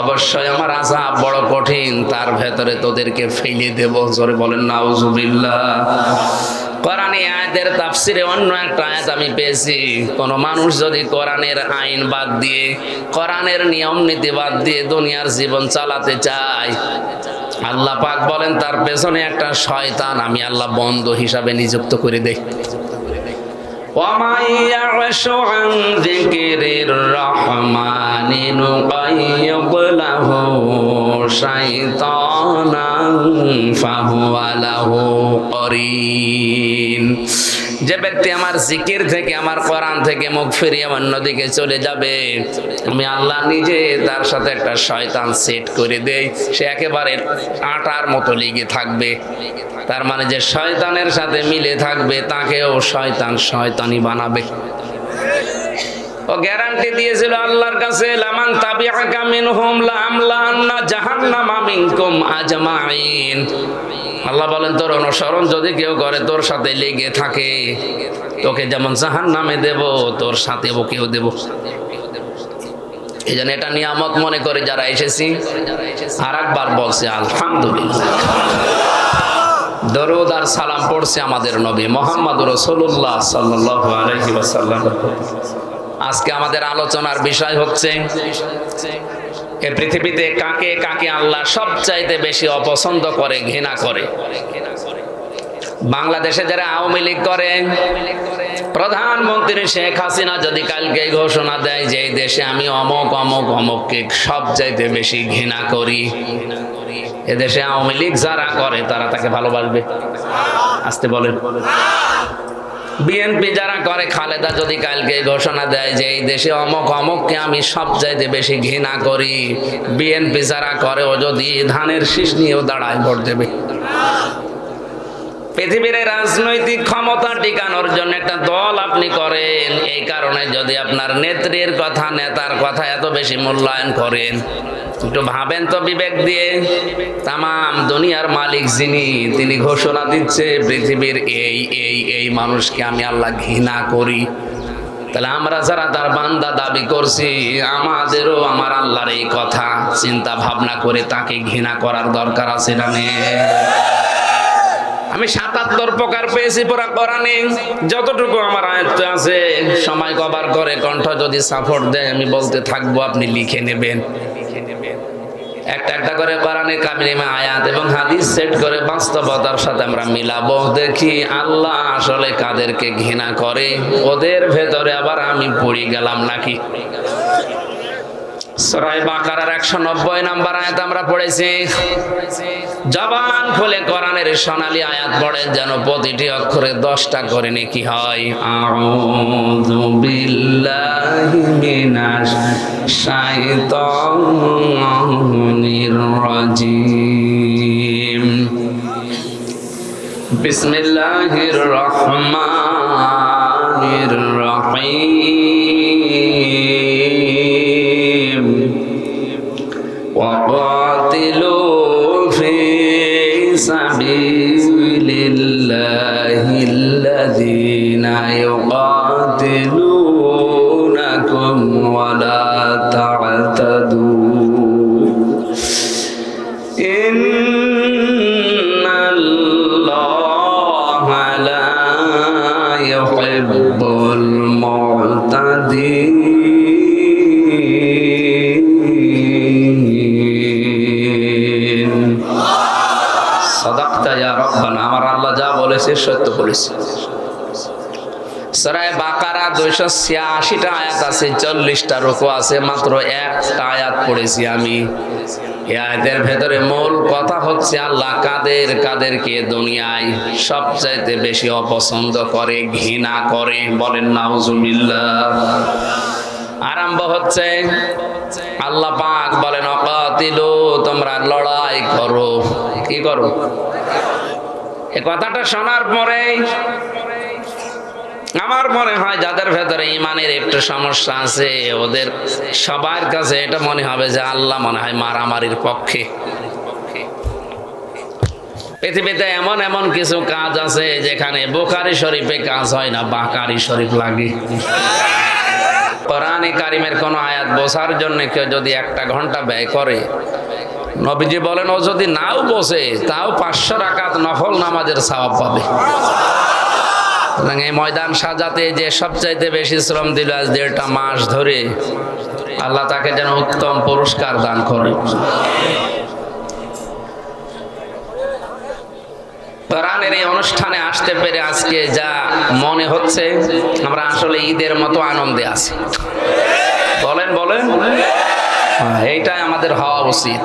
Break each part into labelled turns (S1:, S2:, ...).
S1: অবশ্যই আমার আযাব বড় কঠিন, তার ভেতরে তোদেরকে ফেলে দেব। জোরে বলেন, নাউজুবিল্লাহ। কোরআনে আয়াতের তাফসিরে অন্য একটা আয়াত আমি পেয়েছি। কোন মানুষ যদি কোরআনের আইন বাদ দিয়ে, কোরআনের নিয়ম নীতি বাদ দিয়ে দুনিয়ার জীবন চালাতে চায়, আল্লাহ পাক বলেন, তার পেছনে একটা শয়তান আমি আল্লাহ বন্ধ হিসাবে নিযুক্ত করে দেই। ومن يعش عن ذكر الرحمن نقيض له شيطانا فهو له قرين যে ব্যক্তি আমার জিকির থেকে, আমার কোরআন থেকে মুখ ফিরিয়ে অন্যদিকে চলে যাবে, আমি আল্লাহ নিজে তার সাথে একটা শয়তান সেট করে দেই। সে একেবারে আটার মতো লেগে থাকবে। তার মানে যে শয়তানের সাথে মিলে থাকবে, তাকেও শয়তান শয়তানি বানাবে। ও গ্যারান্টি দিয়েছিল আল্লাহর কাছে, লামান তাবিআকা মিনহুম লামলান্না জাহান্নামা মিনকুম আজমাইন। আল্লাহ বলেন, তোর অনুসরণ যদি কেউ করে, তোর সাথে লেগে থাকে। তোকে যেমন জাহান নামে দেব, তোর সাথে ওকেও দেব। এই জন্য এটা নিয়ামত মনে করে যারা এসেছি আর একবার বলছে, আলহামদুলিল্লাহ। দরুদ আর সালাম পড়ছে আমাদের নবী মোহাম্মদ রসুল্লাহ সাল্লাহ আজকে আমাদের আলোচনার বিষয় হচ্ছে এ পৃথিবীতে কাকে কাকে আল্লাহ সবচাইতে বেশি অপছন্দ করে, ঘৃণা করে? বাংলাদেশে যারা আওয়ামী লীগ করে, প্রধানমন্ত্রী শেখ হাসিনা যদি কালকে ঘোষণা দেয় যে দেশে আমি অমক অমক, অমককে সবচাইতে বেশি ঘৃণা করি এদেশে আওয়ামী লীগ যারা করে, তারা তাকে ভালোবাসবে? আসতে বলেন। বিএনপি যারা করে, খালেদা যদি কালকে ঘোষণা দেয় যে এই দেশে অমক অমককে আমি সব চাইতে বেশি ঘৃণা করি বিএনপি যারা করে, ও যদি ধানের শীষ নিয়েও দাঁড়ায় ভোট দেবে। পৃথিবীর রাজনৈতিক ক্ষমতা টিকানোর জন্য একটা দল আপনি করেন, এই কারণে যদি আপনার নেত্রীর কথা, নেতার কথা এত বেশি মূল্যায়ন করেন, একটু ভাবেন তো বিবেক দিয়ে তাম দুনিয়ার মালিক যিনি, তিনি ঘোষণা দিচ্ছে, পৃথিবীর এই এই এই মানুষকে আমি আল্লাহ ঘৃণা করি তাহলে আমরা যারা তার বান্দা দাবি করছি, আমাদেরও আমার আল্লাহর এই কথা, চিন্তা ভাবনা করে তাকে ঘৃণা করার দরকার আছে না নেই? আমি সাতাত্তর প্রকার পেয়েছি পুরা কোরআনে। যতটুকু আমার আয়ত্ত আছে, সময় কভার করে কণ্ঠ যদি সাপোর্ট দেয়, আমি বলতে থাকব, আপনি লিখে নেবেন। একটা একটা করে কোরআনে কামিমা আয়াত এবং হাদিস সেট করে বাস্তবতার সাথে আমরা মিলাবো। দেখি আল্লাহ আসলে কাদেরকে ঘৃণা করে, ওদের ভেতরে আবার আমি পড়ে গেলাম নাকি? সরাই বাকারার একশো নব্বই নাম্বার আয়াত আমরা পড়েছি। জবান খুলে কোরআনের সোনালী আয়াত পড়ে যেন প্রতিটি অক্ষরে দশটা করে নাকি হয়। আউযু বিল্লাহি মিনাশ শাইতানির রাজিম। বিসমিল্লাহির রহমানির রহিম। বলেছে সত্য বলেছে। সরাই বাকারা দুইশো ছিয়াশিটা আয়াত আছে, চল্লিশটা রুকু আছে, মাত্র একটা আয়াত পড়েছি আমি। ভেতরে মূল কথা হচ্ছে আল্লাহ কাদের কাদেরকে দুনিয়ায় সবচাইতে বেশি অপছন্দ করে, ঘৃণা করে বলেন নাউজুবিল্লাহ। আরম্ভ হচ্ছে, আল্লাহ পাক বলেন, অকাতিলু, তোমরা লড়াই করো। কি করো? এ কথাটা শোনার পরে আমার মনে হয় যাদের ভেতরে ইমানের একটু সমস্যা আছে, ওদের সবার কাছে এটা মনে হবে যে আল্লাহ মনে হয় মারামারির পক্ষে। পৃথিবীতে এমন এমন কিছু কাজ আছে যেখানে বোকারি শরীফে কাজ হয় না, বাকারি শরীফ লাগে। কোরআনে কারিমের কোন আয়াত বোঝার জন্য কেউ যদি একটা ঘণ্টা ব্যয় করে নবীজি বলেন ও যদি নাও বসে তাও পাঁচশো রাকাত নফল নামাজের সওয়াব পাবে। এই ময়দান সাজাতে যে সবচাইতে বেশি শ্রম দিল আজ দেড়টা মাস ধরে আল্লাহ তাকে যেন উত্তম পুরস্কার দান করে। কোরআনের এই অনুষ্ঠানে আসতে পেরে আজকে যা মনে হচ্ছে আমরা আসলে ঈদের মতো আনন্দে আছি। বলেন বলেন। হ্যাঁ, এইটাই আমাদের হওয়া উচিত।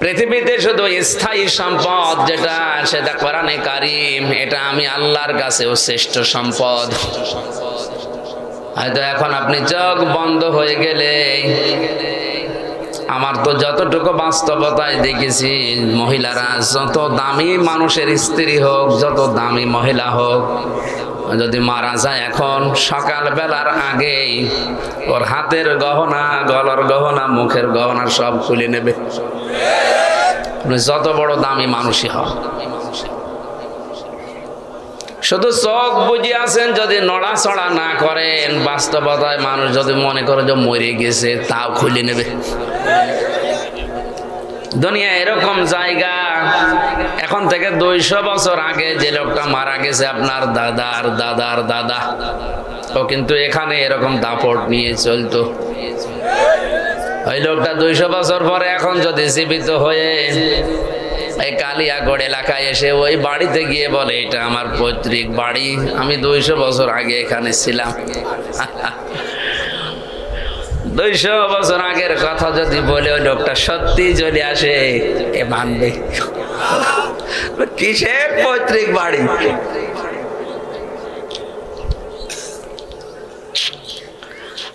S1: পৃথিবীতে শুধু স্থায়ী সম্পদ যেটা, সেটা কোরআনে কারিম, এটা আমি আল্লাহর কাছেও শ্রেষ্ঠ সম্পদ। হয়তো এখন আপনি চোখ বন্ধ হয়ে গেলে, আমার তো যতটুকু বাস্তবতায় দেখেছি, মহিলারা যত দামি মানুষের স্ত্রী হোক, যত দামি মহিলা হোক যদি মারা যায় এখন সকাল বেলার আগেই, ওর হাতের গহনা, গলার গহনা, মুখের গহনা সব খুলে নেবে। যত বড় দামি মানুষই হোক শুধু চোখ বুঝে আছেন যদি নড়াচড়া না করেন, বাস্তবতায় মানুষ যদি মনে করে যে মরে গেছে, তাও খুলে নেবে। দুনিয়া এরকম জায়গা। এখন থেকে দুইশো বছর আগে যে লোকটা মারা গেছে আপনার দাদার দাদার দাদা, ও কিন্তু এখানে এরকম দাপট নিয়ে চলতো। ওই লোকটা দুইশো বছর পরে এখন যদি জীবিত হয়ে এই কালিয়াগড় এলাকায় এসে ওই বাড়িতে গিয়ে বলে, এটা আমার পৈতৃক বাড়ি, আমি দুইশো বছর আগে এখানে ছিলাম। দুইশো বছর আগের কথা যদি বলে ওই লোকটা সত্যি চলে আসে, এ মানবে। কিসের পৈতৃক বাড়ি?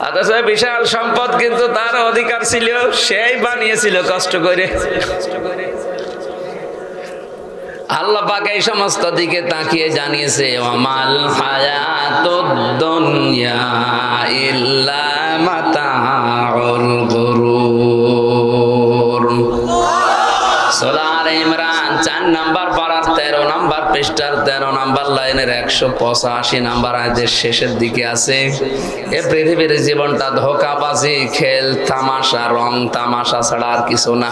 S1: অথচ বিশাল সম্পদ কিন্তু তার অধিকার ছিল, সেই বানিয়েছিল কষ্ট করে। আল্লাহ এই সমস্ত দিকে তাকিয়ে জানিয়েছে আমাল হায়াতুদ দুনিয়া ইল্লা মাতাউল গুরুর সোলার ইমরান চার নাম্বার তেরো নাম্বার পৃষ্ঠার তেরো নাম্বার লাইনের একশো পঁচাশি নাম্বার শেষের দিকে আছে, এ পৃথিবীর জীবনটা খেল, তামাশা তামাশা ছাড়া আর কিছু না।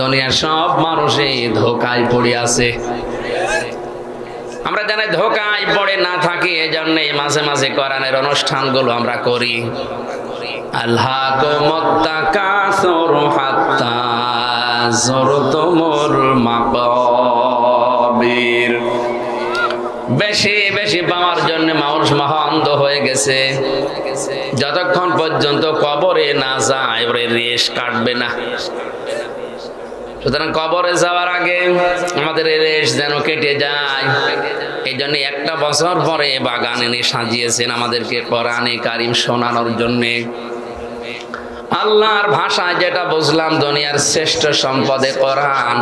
S1: দুনিয়ার সব মানুষই ধোকায় পড়ে আছে। আমরা জানি ধোকায় পড়ে না থাকি এই জন্যই মাঝে মাঝে কোরআনের অনুষ্ঠানগুলো আমরা করি। যতক্ষণ পর্যন্ত কবরে না যায় রেশ কাটবে না। সুতরাং কবরে যাওয়ার আগে আমাদের রেশ যেন কেটে যায়। এই জন্য একটা বছর পরে বাগান এনে সাজিয়েছেন আমাদেরকে কোরআনে কারিম শোনানোর জন্যে। আল্লাহর ভাষায় যেটা বুঝলাম, দুনিয়ার শ্রেষ্ঠ সম্পদে কোরআন।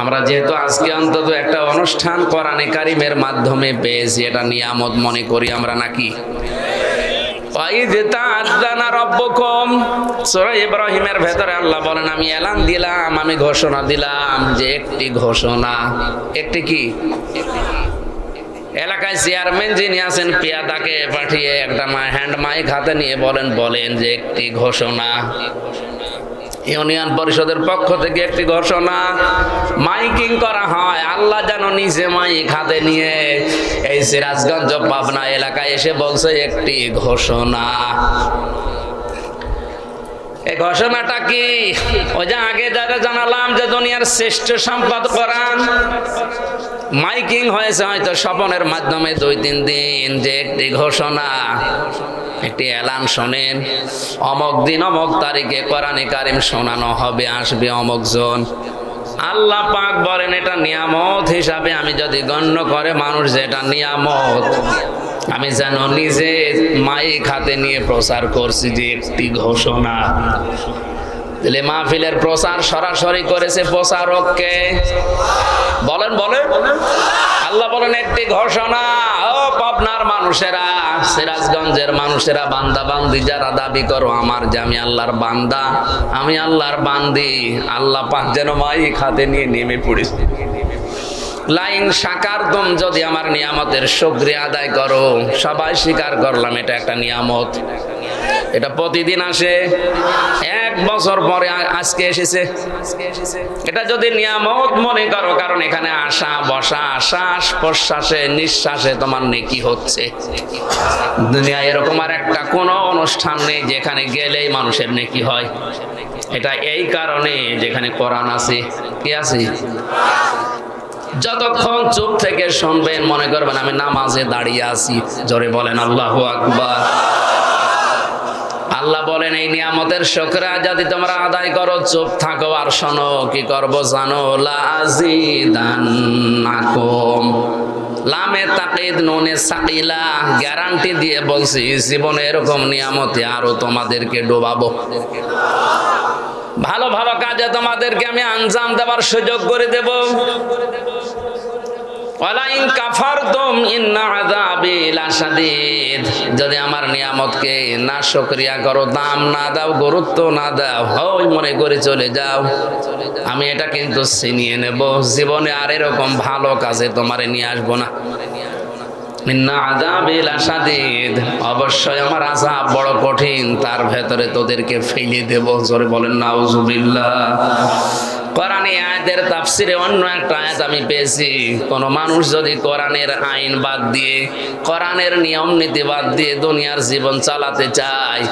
S1: আমরা যেহেতু আজকে অন্তত একটা অনুষ্ঠান কোরআনে কারিমের মাধ্যমে পেয়েছি, এটা নিয়ামত মনে করি আমরা নাকি? ভেতরে আল্লাহ বলেন, আমি দিলাম, আমি ঘোষণা দিলাম যে একটি ঘোষণা। একটি কি? এলাকায় চেয়ারম্যান যিনি আছেন, পেয়াদাকে পাঠিয়ে একটা হ্যান্ড মাইক হাতে নিয়ে বলেন বলেন যে একটি ঘোষণা। ইউনিয়ন পরিষদের পক্ষ থেকে একটি ঘোষণা। মাইকিং করা হয়, আল্লাহ যেন নিজে মাইক হাতে নিয়ে এই সিরাজগঞ্জ পাবনা এলাকায় এসে বলছে একটি ঘোষণা। এই ঘোষণাটা কি? ওই যে আগে যারা জানালাম যে দুনিয়ার শ্রেষ্ঠ সম্পদ করান মাইকিং হয়েছে হয়তো স্বপনের মাধ্যমে দুই, তিন দিন যে একটি ঘোষণা, একটি এলান শোনেন, অমক দিন অমক তারিখে কোরআনে কারিম শোনানো হবে, আসবে অমক জন। আল্লাহ পাক বলেন, এটা নিয়ামত হিসাবে আমি যদি গণ্য করে মানুষ যে এটা নিয়ামত, আমি যেন নিজে মাইক হাতে নিয়ে প্রচার করছি যে একটি ঘোষণা। তাহলে মাহফিলের প্রচার সরাসরি করেছে প্রচারককে। বলেন বলেন। আল্লাহ বলেন, একটি ঘোষণা মানুষেরা, সিরাজগঞ্জের মানুষেরা যারা দাবি করো আমার যে আমি আল্লাহর বান্দা, আমি আল্লাহর আল্লাহ পাক যেন মাই খাতে নিয়ে নেমে লাইন যদি আমার নিয়ামতের আদায় করো, সবাই স্বীকার করলাম, এটা একটা নিয়ামত। এটা প্রতিদিন আসে। এক বছর পরে আজকে এসেছে। এটা যদি নিয়ামত মনে করো, কারণ এখানে আসা বসা, শ্বাস প্রশ্বাসে, নিঃশ্বাসে তোমার নেকি হচ্ছে। দুনিয়া এরকম আর একটা কোনো অনুষ্ঠান নেই যেখানে গেলেই মানুষের নেকি হয়। এটা এই কারণে যেখানে কোরআন আছে। কি আছে? যতক্ষণ চুপ থেকে শুনবেন, মনে করবেন আমি নামাজে দাঁড়িয়ে আছি। জোরে বলেন, আল্লাহ আকবার। আল্লাহ বলেন, এই নিয়ামতের শোকরা যদি তোমরা আদায় করো, চুপ থাকো আর শোনো, কি করব জানো? লাজিদান্নাকুম। লামে তাকিদ, নুনে সাকিলা, গ্যারান্টি দিয়ে বলছি, জীবনে এরকম নিয়ামতে আরও তোমাদেরকে ডোবাবো। ভালো ভালো কাজে তোমাদেরকে আমি আঞ্জাম দেওয়ার সুযোগ করে দেব। ওয়ালাইন কাফারতুম ইন্না আযাবি লাশাদীদ। যদি আমার নিয়ামতকে না শুকরিয়া করো, দাম না দাও, গুরুত্ব না দাও, হই মনে করে চলে যাও। আমি এটা কিন্তু ছিনিয়ে নেব। জীবনে আর এরকম ভালো কাজে তোমারে নিয়ে আসব না। ইন্না আযাবি লাশাদীদ। অবশ্যই আমার আযাব বড় কঠিন, তার ভেতরে তোদেরকে ফেলে দেব। জোরে বলেন, নাউজুবিল্লাহ। কোরআনে আয়াতের তাফসিরে অন্য একটা আয়াত আমি পেয়েছি। কোন মানুষ যদি কোরআনের আইন বাদ দিয়ে, কোরআনের নিয়ম নীতি বাদ দিয়ে দুনিয়ার জীবন চালাতে চায়,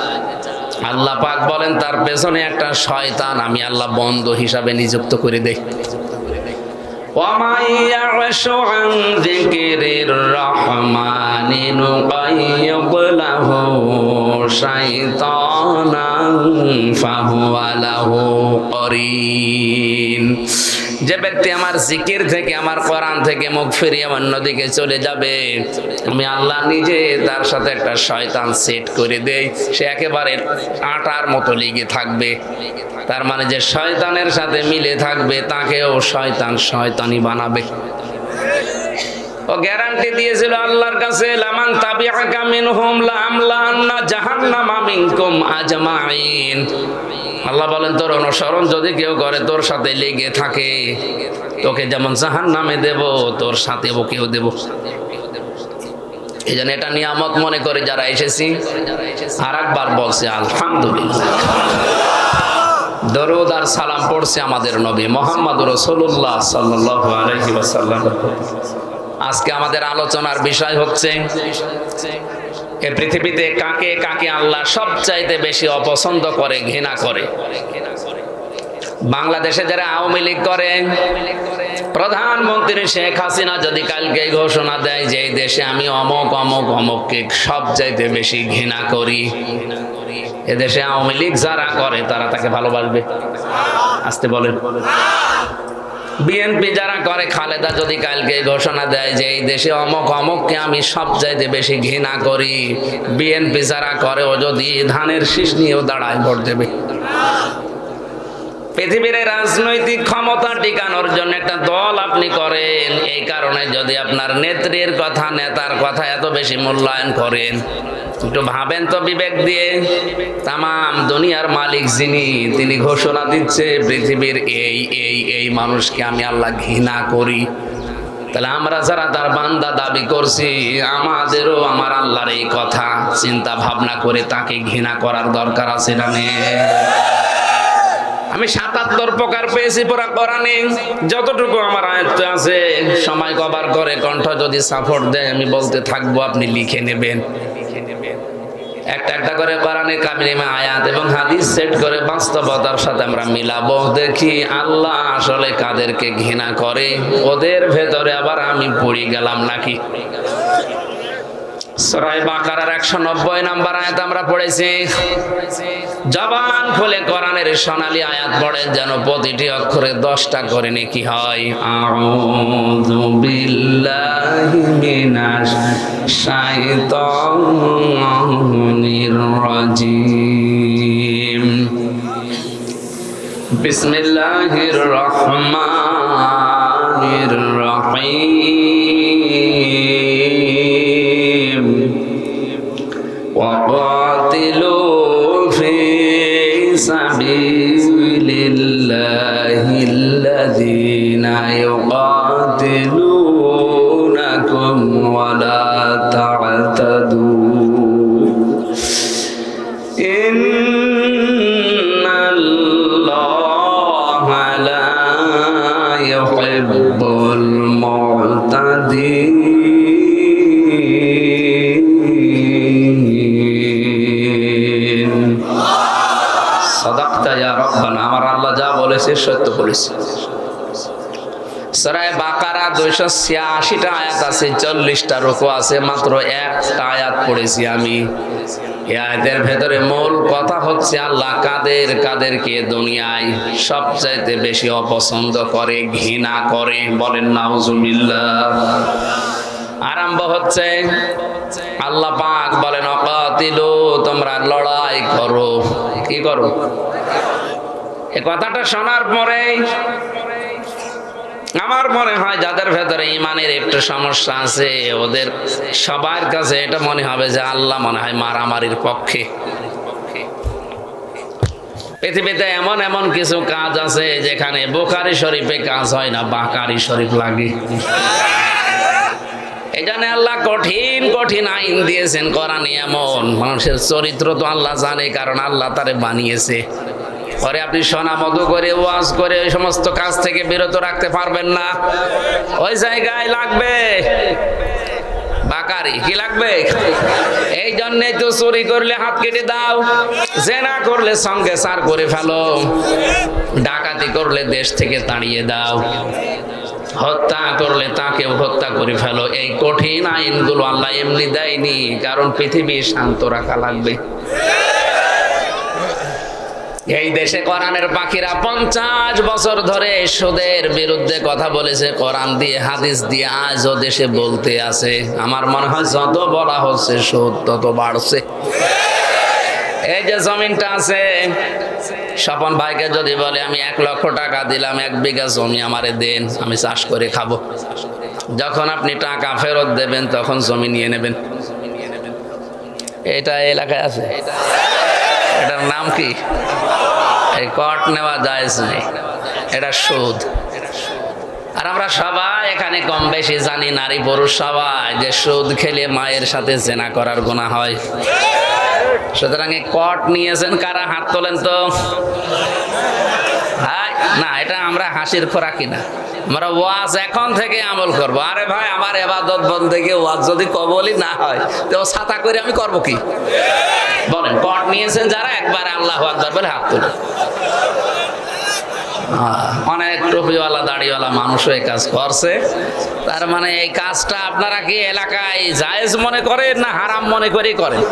S1: আল্লাহ পাক বলেন তার পেছনে একটা শয়তান, আমি আল্লাহ বন্ধ হিসাবে নিযুক্ত করে দেই। ومن يعش عن ذكر الرحمن نقيض له شيطانا فهو له قرين যে ব্যক্তি আমার জিকির থেকে, আমার কোরআন থেকে মুখ ফিরিয়ে অন্যদিকে চলে যাবে, আমি আল্লাহ নিজে তার সাথে একটা শয়তান সেট করে দেই। সে একেবারে আটার মতো লেগে থাকবে। তার মানে যে শয়তানের সাথে মিলে থাকবে, তাকেও শয়তান শয়তানি বানাবে। ও গ্যারান্টি দিয়েছিল আল্লাহর কাছে, লামান তাবিআকা মিনহুম লামলান্না জাহান্নামা মিনকুম আজমাইন। আল্লাহ বলেন, তোর অনুসরণ যদি কেউ করে, তোর সাথে লেগে থাকে। তোকে যেমন জাহান নামে দেব, তোর সাথে ওকেও দেব। এই জন্য এটা নিয়ামত মনে করে যারা এসেছি আর একবার বলছে, আলহামদুলিল্লাহ। দরুদ আর সালাম পড়ছে আমাদের নবী মোহাম্মদ রসুল্লাহ সাল্লাহ আলহি ওয়াসাল্লাম আজকে আমাদের আলোচনার বিষয় হচ্ছে, এ পৃথিবীতে কাকে কাকে আল্লাহ সবচাইতে বেশি অপছন্দ করে, ঘৃণা করে? বাংলাদেশে যারা আওয়ামী লীগ করে, প্রধানমন্ত্রী শেখ হাসিনা যদি কালকে ঘোষণা দেয় যে দেশে আমি অমক অমক, অমককে সবচাইতে বেশি ঘৃণা করি এদেশে আওয়ামী লীগ যারা করে, তারা তাকে ভালোবাসবে? আসতে বলেন। বিএনপি যারা করে, খালেদা যদি কালকে ঘোষণা দেয় যে এই দেশে অমক অমককে আমি সব চাইতে বেশি ঘৃণা করি বিএনপি যারা করে, ও যদি ধানের শীষ নিয়েও দাঁড়ায় ভোট দেবে। পৃথিবীর রাজনৈতিক ক্ষমতা টিকানোর জন্য একটা দল আপনি করেন, এই কারণে যদি আপনার নেত্রীর কথা, নেতার কথা এত বেশি মূল্যায়ন করেন, একটু ভাবেন তো বিবেক দিয়ে তাম দুনিয়ার মালিক যিনি, তিনি ঘোষণা দিচ্ছে, পৃথিবীর এই এই এই মানুষকে আমি আল্লাহ ঘৃণা করি তাহলে আমরা যারা তার বান্দা দাবি করছি, আমাদেরও আমার আল্লাহর এই কথা, চিন্তা ভাবনা করে তাকে ঘৃণা করার দরকার আছে না নেই? আমি সাতাত্তর প্রকার পেয়েছি পুরা কোরআনে। যতটুকু আমার আয়ত্ত আছে, সময় কভার করে কণ্ঠ যদি সাপোর্ট দেয়, আমি বলতে থাকব, আপনি লিখে নেবেন। একটা একটা করে কোরআনে কামিমে আয়াত এবং হাদিস সেট করে বাস্তবতার সাথে আমরা মিলাবো। দেখি আল্লাহ আসলে কাদেরকে ঘৃণা করে, ওদের ভেতরে আবার আমি পড়ে গেলাম নাকি? সরাই বাকারার একশো নব্বই নাম্বার আয়াত আমরা পড়েছি। জবান খুলে কোরআনের সোনালী আয়াত পড়েন যেন প্রতিটি অক্ষরে দশটা করে নাকি হয়। আউযু বিল্লাহি মিনাশ শাইতানির রাজিম। বিসমিল্লাহির রহমানির রহিম। সত্য বলেছে। সরাই বাকারা দুইশো ছিয়াশিটা আয়াত আছে, চল্লিশটা আছে, মাত্র একটা আয়াত পড়েছি আমি। ভেতরে মূল কথা হচ্ছে আল্লাহ কাদের কাদেরকে দুনিয়ায় সবচাইতে বেশি অপছন্দ করে, ঘৃণা করে বলেন নাউজুবিল্লাহ। আরম্ভ হচ্ছে, আল্লাহ পাক বলেন, অকাতিলু, তোমরা লড়াই করো। কি করো? এ কথাটা শোনার পরে আমার মনে হয় যাদের ভেতরে ইমানের একটু সমস্যা আছে, ওদের সবার কাছে এটা মনে হবে যে আল্লাহ মনে হয় মারামারির পক্ষে। পৃথিবীতে এমন এমন কিছু কাজ আছে যেখানে বোকারি শরীফে কাজ হয় না, বাকারি শরীফ লাগে। এই জন্য আল্লাহ কঠিন কঠিন আইন দিয়েছেন, কোরআনে এমন। মানুষের চরিত্র তো আল্লাহ জানে, কারণ আল্লাহ তারে বানিয়েছে। পরে আপনি সোনা মধু করে, ওয়াজ করে ওই সমস্ত কাজ থেকে বিরত রাখতে পারবেন না। ওই জায়গায় লাগবে। বাকারি, কি লাগবে? এই জন্যই তো চুরি করলে হাত কেটে দাও, জেনা করলে সঙ্গে সার করে ফেলো, ডাকাতি করলে দেশ থেকে তাড়িয়ে দাও, হত্যা করলে তাকেও হত্যা করে ফেলো। এই কঠিন আইনগুলো আল্লাহ এমনি দেয়নি, কারণ পৃথিবী শান্ত রাখা লাগবে। এই দেশে কোরআনের পাখিরা পঞ্চাশ বছর ধরে সুদের বিরুদ্ধে কথা বলেছে, কোরআন দিয়ে, হাদিস দিয়ে, আজও দেশে বলতে আছে। আমার মনে হয় যত বলা হচ্ছে, সুদ তত বাড়ছে। এই যে জমিনটা আছে, স্বপন ভাইকে যদি বলে, আমি এক লক্ষ টাকা দিলাম, এক বিঘা জমি আমারে দেন, আমি চাষ করে খাব। যখন আপনি টাকা ফেরত দেবেন, তখন জমি নিয়ে নেবেন। এটা এলাকায় আছে? এটার নাম কি? কট নেওয়া যায় এটা সুদ। আর আমরা সবাই এখানে কম বেশি জানি, নারী পুরুষ সবাই, যে সুদ খেলে মায়ের সাথে জেনা করার গুণা হয়। সুতরাং এই কট নিয়েছেন কারা? হাত তোলেন তো। না, এটা আমরা হাসির খোরাকি না আমরা ওয়াজ এখন থেকে আমল করব। আরে ভাই, আমার এবাদত বন্ধে ওয়াজ যদি কবলই না হয়, তো ছাতা করে আমি করব কি? বলেন কট নিয়েছেন যারা, একবার আল্লাহ আকবার বলে হাত তুলে অনেক টুপিওয়ালা, দাড়িওয়ালা মানুষও এই কাজ করছে। তার মানে এই কাজটা আপনারা কি এলাকায় জায়েজ মনে করেন না হারাম মনে করেই করেন?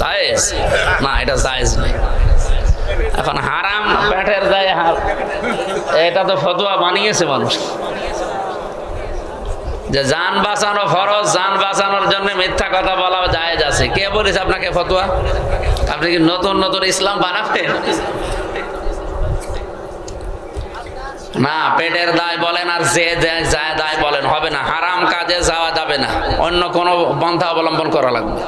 S1: জায়েজ? না, এটা জায়েজ নেই এখন হারাম পেটের দায় হার এটা তো ফতোয়া বানিয়েছে মানুষ। যে যান বাঁচানো ফরজ, যান বাঁচানোর জন্য মিথ্যা কথা বলা জায়েজ আছে। কে বলেছে আপনাকে ফতোয়া? আপনি কি নতুন নতুন ইসলাম বানাবেন? না, পেটের দায় বলেন আর যে যায় দায় বলেন। হবে না, হারাম কাজে যাওয়া যাবে না। অন্য কোনো পন্থা অবলম্বন করা লাগবে।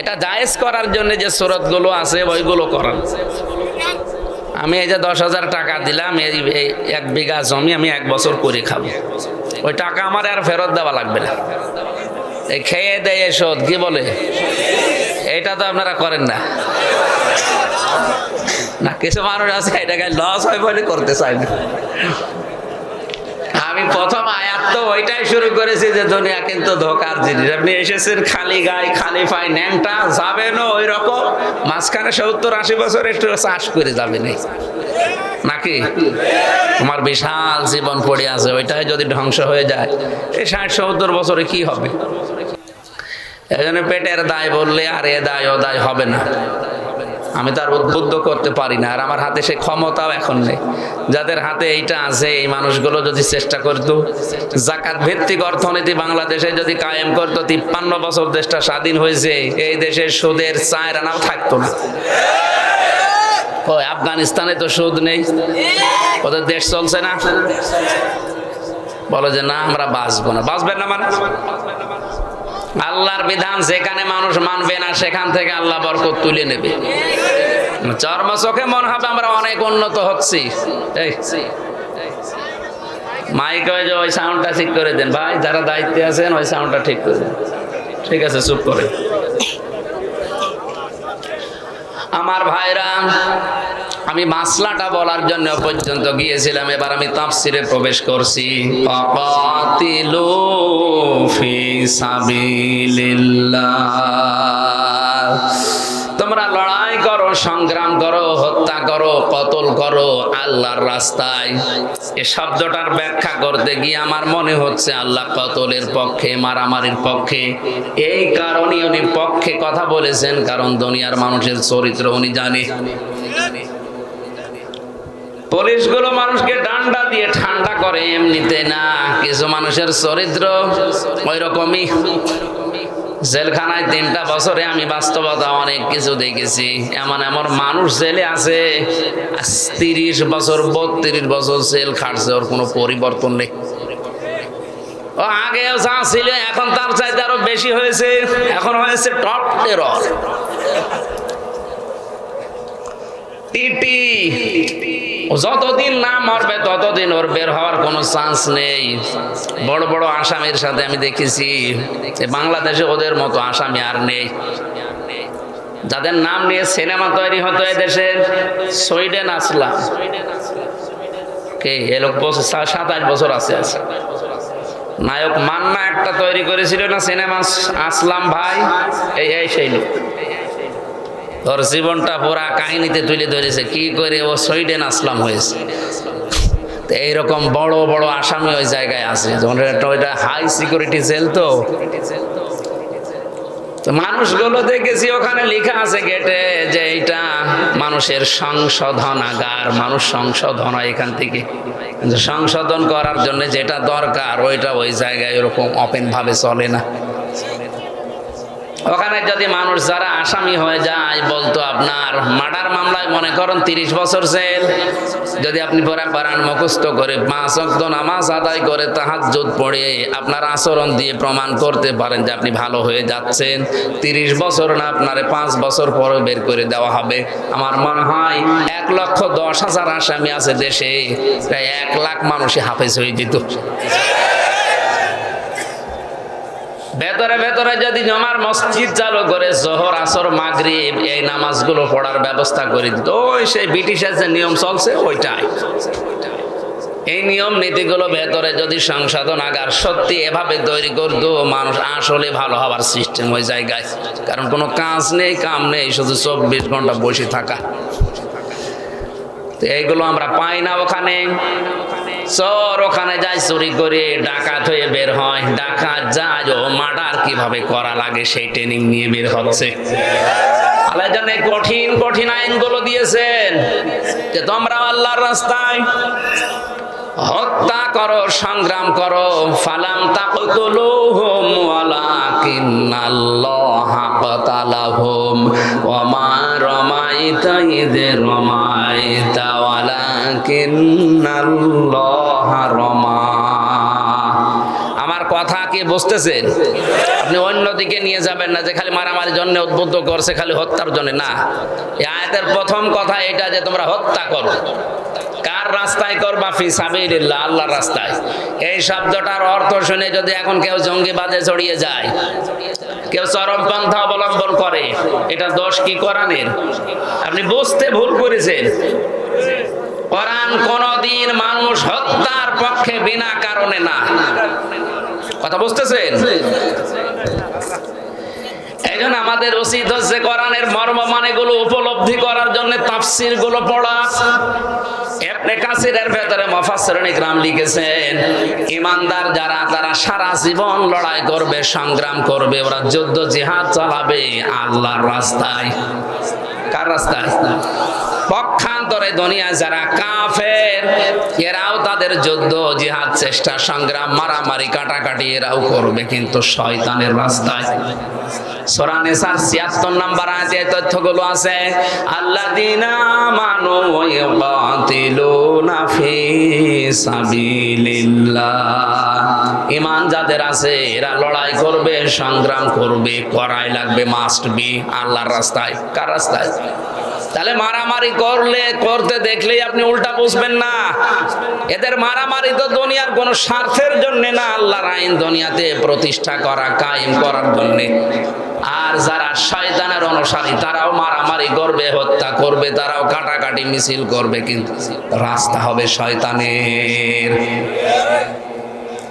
S1: এটা জায়েজ করার জন্য যে সুরতগুলো আছে, ওইগুলো করার আমি এই যে দশ হাজার টাকা দিলাম, এই এক বিঘা জমি আমি এক বছর করে খাব। ওই টাকা আমার আর ফেরত দেওয়া লাগবে না। এই খেয়ে দেয় শোধ, কি বলে? এটা তো আপনারা করেন না। না, কিছু মানুষ আছে, এটাকে লস হয় বলে করতে চায় না। আমি প্রথম আয়াত তো ওইটাই শুরু করেছি যে দুনিয়া কিন্তু ধোকার জিনিস। আপনি এসেছেন খালি গায়ে, খালি পাই ন্যাংটা যাবেন ওই রকম মাঝখানে সত্তর আশি বছর একটু চাষ করে যাবেন এই। নাকি? তোমার বিশাল জীবন পড়ে আছে, ওইটাই যদি ধ্বংস হয়ে যায়, এই ষাট, সত্তর বছরে কি হবে? এই জন্য পেটের দায় বললে আর এ দায়, ও দায় হবে না। আমি তার উদ্বুদ্ধ করতে পারি না, আর আমার হাতে সে ক্ষমতাও এখন নেই। যাদের হাতে এইটা আছে, এই মানুষগুলো যদি চেষ্টা করতো, জাকাত ভিত্তিক অর্থনীতি বাংলাদেশে যদি কায়েম করতো, তিপ্পান্ন বছর দেশটা স্বাধীন হয়েছে, এই দেশে সুদের চায় রানাও থাকতো না। ওই আফগানিস্তানে তো সুদ নেই, ওদের দেশ চলছে না? বলো যে না, আমরা বাঁচবো না। বাঁচবেন না মানে? আল্লাহর বিধান, যেখানে মানুষ মানবে না, সেখান থেকে আল্লাহ বরকত তুলে নেবে। চর্ম চোখে মনে হবে আমরা অনেক উন্নত হচ্ছি। মাইক ওই যে ওই সাউন্ডটা ঠিক করে দেন। ভাই, যারা দায়িত্বে আছেন, ওই সাউন্ডটা ঠিক করে দেন। ঠিক আছে, চুপ করে। আমার ভাইরা আমি মাসলাটা বলার জন্য পর্যন্ত গিয়েছিলাম, এবার আমি তাফসিরে প্রবেশ করছি। ফি তোমরা লড়াই করো, সংগ্রাম করো, হত্যা করো, কতল করো আল্লাহর রাস্তায়। এ শব্দটার ব্যাখ্যা করতে গিয়ে আমার মনে হচ্ছে আল্লাহ কতলের পক্ষে, মারামারির পক্ষে। এই কারণে উনি পক্ষে কথা বলেছেন, কারণ দুনিয়ার মানুষের চরিত্র উনি জানে। পুলিশগুলো মানুষকে ডান্ডা দিয়ে ঠান্ডা করে, এমনিতে না, কিছু মানুষের চরিত্র ওই রকমই জেলখানায় তিনটা বছরে আমি বাস্তবতা অনেক কিছু দেখেছি। এমন এমন মানুষ জেলে আছে তিরিশ বছর, বত্রিশ বছর জেল খাটছে, ওর কোনো পরিবর্তন নেই। ও, আগেও যা ছিল, এখন তার চাইতে আরও বেশি হয়েছে। এখন হয়েছে টপ টেরর টিটি যতদিন না মরবে, ততদিন ওর বের হওয়ার কোনো চান্স নেই। বড় বড় আসামির সাথে আমি দেখেছি বাংলাদেশে ওদের মতো আসামি আর নেই। যাদের নাম নিয়ে সিনেমা তৈরি হতো এই দেশের সুইডেন আসলাম কে? এ লোক সাতাশ বছর আছে। আছে নায়ক মান্না একটা তৈরি করেছিল না সিনেমা, আসলাম ভাই এই সেই লোক। ওর জীবনটা পুরা কাহিনীতে তুলে ধরেছে। কি করে ও সুইডেন আসলাম হয়েছে। তো এইরকম বড় বড় আসামি ওই জায়গায় আছে। ওইটা হাই সিকিউরিটি জেল তো। তো মানুষগুলো দেখেছি, ওখানে লেখা আছে গেটে যে এইটা মানুষের সংশোধনাগার, মানুষ সংশোধন হয় এখান থেকে। সংশোধন করার জন্য যেটা দরকার, ওইটা ওই জায়গায় এরকম ওপেন ভাবে চলে না। ওখানে যদি মানুষ যারা আসামি হয়ে যায়, বলতো আপনার মার্ডার মামলায় মনে করেন তিরিশ বছর জেল। যদি আপনি পড়া পারান মুখস্থ করে পাঁচ অক্ত নামাজ আদায় করে তাহার জোট পড়ে আপনার আচরণ দিয়ে প্রমাণ করতে পারেন যে আপনি ভালো হয়ে যাচ্ছেন, তিরিশ বছর না আপনারে পাঁচ বছর পরে বের করে দেওয়া হবে। আমার মনে হয় এক লক্ষ দশ হাজার আসামি আছে দেশে, প্রায় এক লাখ মানুষই হাফেজ হয়ে যেত। ভেতরে ভেতরে যদি জমার মসজিদ চালু করে, জোহর, আসর, মাগরিব, এই নামাজগুলো পড়ার ব্যবস্থা করে দিত। ওই সেই ব্রিটিশের যে নিয়ম চলছে, ওইটাই। এই নিয়ম নীতিগুলো ভেতরে যদি সংশোধন আগার সত্যি এভাবে তৈরি করতো, মানুষ আসলে ভালো হওয়ার সিস্টেম ওই জায়গায়। কারণ কোনো কাজ নেই, কাম নেই, শুধু চব্বিশ ঘণ্টা বসে থাকা। তো এইগুলো আমরা পাই না ওখানে। চোর ওখানে যায়, চুরি করে ডাকাত হয়ে বের হয়। ডাকাত যায়, ও মার্ডার কীভাবে করা লাগে সেই ট্রেনিং নিয়ে বের হচ্ছে। আল্লাহ কঠিন কঠিন আইনগুলো দিয়েছেন যে তোমরা আল্লাহর রাস্তায় হত্যা করো, সংগ্রাম করো। ফালাম তাকতুলুহুম ওয়ালাকিন্নাল্লাহ কাতালাহুম ওয়া রামা আমার কথা কে বুঝতেছেন আপনি অন্যদিকে নিয়ে যাবেন না, যে খালি মারামারির জন্য উদ্বুদ্ধ করছে, খালি হত্যার জন্য। না, এই আয়াতের প্রথম কথা এটা যে তোমরা হত্যা করো। কার রাস্তায় করবা ফি সাবিলিল্লাহ, আল্লাহর রাস্তায়। এই শব্দটার অর্থ শুনে যদি এখন কেউ জঙ্গিবাদে জড়িয়ে যায়, কেউ চরমপন্থা অবলম্বন করে, এটা দোষ কি কোরআনের? আপনি বুঝতে ভুল করেছেন। কোরআন কোনদিন মানুষ হত্যার পক্ষে বিনা কারণে না। কথা বুঝতেছেন? জন্য আমাদের উচিত হচ্ছে কোরআনের মর্ম মানে গুলো উপলব্ধি করার জন্য তাফসিরগুলো পড়া। আপনি কাসিরের ভেতরে গ্রাম লিখেছেন, ইমানদার যারা, তারা সারা জীবন লড়াই করবে, সংগ্রাম করবে, ওরা যুদ্ধ জিহাদ চালাবে আল্লাহর রাস্তায়। কার রাস্তায়? পক্ষান্তরে দুনিয়া যারা কাফের, এরাও তাদের যুদ্ধ, জিহাদ, চেষ্টা, সংগ্রাম, মারামারি, কাটাকাটি এরাও করবে কিন্তু শয়তানের রাস্তায়। সূরা নিসার 76 নাম্বার আয়াতে তথ্যগুলো আছে, আল্লাযীনা আমানু ওয়া ইয়াকাতিলুনা সাবিলিল্লাহ। ঈমান যাদের আছে, এরা লড়াই করবে, সংগ্রাম করবে, করাই লাগবে মাস্ট বি আল্লাহর রাস্তায়। কার রাস্তায়? তাহলে মারামারি করলে, করতে দেখলেই আপনি উল্টা বুঝবেন না। এদের মারামারি তো দুনিয়ার কোন স্বার্থের জন্য না, আল্লাহর আইন দুনিয়াতে প্রতিষ্ঠা করা, কায়েম করার জন্য। আর যারা শয়তানের অনুসারী, তারাও মারামারি করবে, হত্যা করবে, তারাও কাটাকাটি মিছিল করবে, কিন্তু রাস্তা হবে শয়তানের।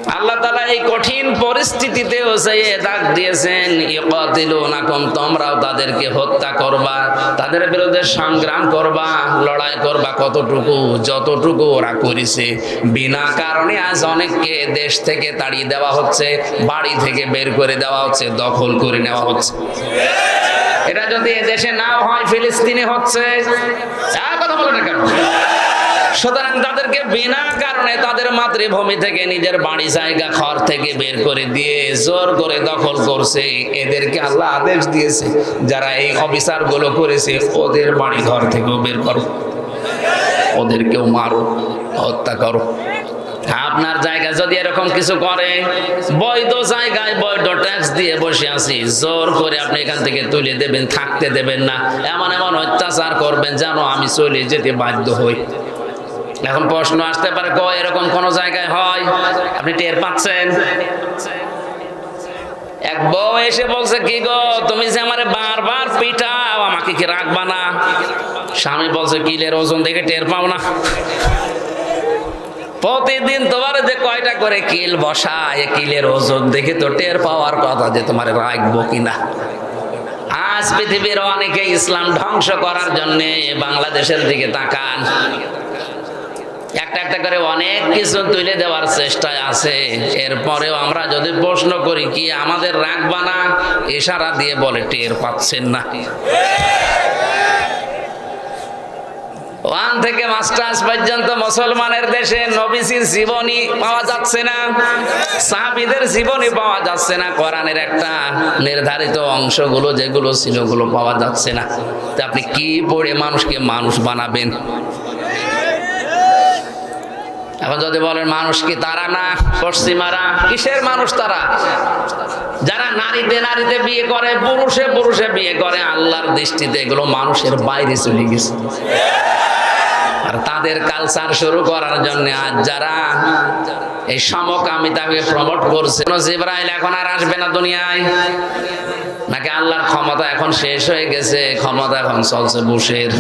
S1: আল্লাহ তালা এই কঠিন পরিস্থিতিতেও যে ডাক দিয়েছেন, ইকাতিলুনাকুম, তোমরাও তাদেরকে হত্যা করবা, তাদের বিরুদ্ধে সংগ্রাম করবা, লড়াই করবা কতটুকু, যতটুকু ওরা করেছে। বিনা কারণে আজ অনেককে দেশ থেকে তাড়িয়ে দেওয়া হচ্ছে, বাড়ি থেকে বের করে দেওয়া হচ্ছে, দখল করে নেওয়া হচ্ছে। এটা যদি এদেশে নাও হয়, ফিলিস্তিনে হচ্ছে কথা বলো না কেন? সুতরাং তাদেরকে বিনা কারণে তাদের মাতৃভূমি থেকে নিজের বাড়ি, জায়গা, ঘর থেকে বের করে দিয়ে জোর করে দখল করছে। এদেরকে আল্লাহ আদেশ দিয়েছে, যারা এই অবিচারগুলো করেছে, ওদের বাড়ি ঘর থেকেও বের করো। ওদেরকেও মারো, হত্যা করো। আপনার জায়গা যদি এরকম কিছু করে, বৈধ জায়গায় বৈধ ট্যাক্স দিয়ে বসে আছি, জোর করে আপনি এখান থেকে তুলে দেবেন, থাকতে দেবেন না। এমন এমন অত্যাচার করবেন যেন আমি চলে যেতে বাধ্য হই। এখন প্রশ্ন আসতে পারে ক এরকম কোন জায়গায় হয়? আপনি টের পাচ্ছেন? এক বউ এসে বলছে, কি গো, তুমি যে আমারে বারবার পিটাও, আমাকে কি রাখবা না? স্বামী বলছে কিলের ওজন দেখে টের পাও না? প্রতিদিন তোমার যে কয়টা করে কিল বসায় কিলের ওজন দেখে তো টের পাওয়ার কথা যে তোমার রাখব কিনা আজ পৃথিবীর অনেকে ইসলাম ধ্বংস করার জন্য বাংলাদেশের দিকে তাকান। একটা একটা করে অনেক কিছু তুলে দেওয়ার চেষ্টায় আছে। এরপরেও আমরা যদি প্রশ্ন করি, কি আমাদের রাখবা না? ইশারা দিয়ে বলে, টের পাচ্ছেন না। ওয়ান থেকে মাস্টার্স পর্যন্ত মুসলমানের দেশে নবীসির জীবনী পাওয়া যাচ্ছে না, সাহাবিদের জীবনী পাওয়া যাচ্ছে না, কোরআনের একটা নির্ধারিত অংশগুলো যেগুলো ছিল ওগুলো পাওয়া যাচ্ছে না। তা আপনি কি পড়ে মানুষকে মানুষ বানাবেন? এখন যদি বলেন, মানুষ কি তারা না? পশ্চিমারা? কিসের মানুষ তারা? যারা নারীতে নারীতে বিয়ে করে, পুরুষে পুরুষে বিয়ে করে, আল্লাহর দৃষ্টিতে এগুলো মানুষের বাইরে চলে গেছে। আর তাদের কালচার শুরু করার জন্য আজ যারা এই সমকামিতাকে প্রমোট করছে জিব্রাইল এখন আর আসবে না দুনিয়ায়। নাকি আল্লাহর ক্ষমতা এখন শেষ হয়ে গেছে? ক্ষমতা এখন চলছে বুশের।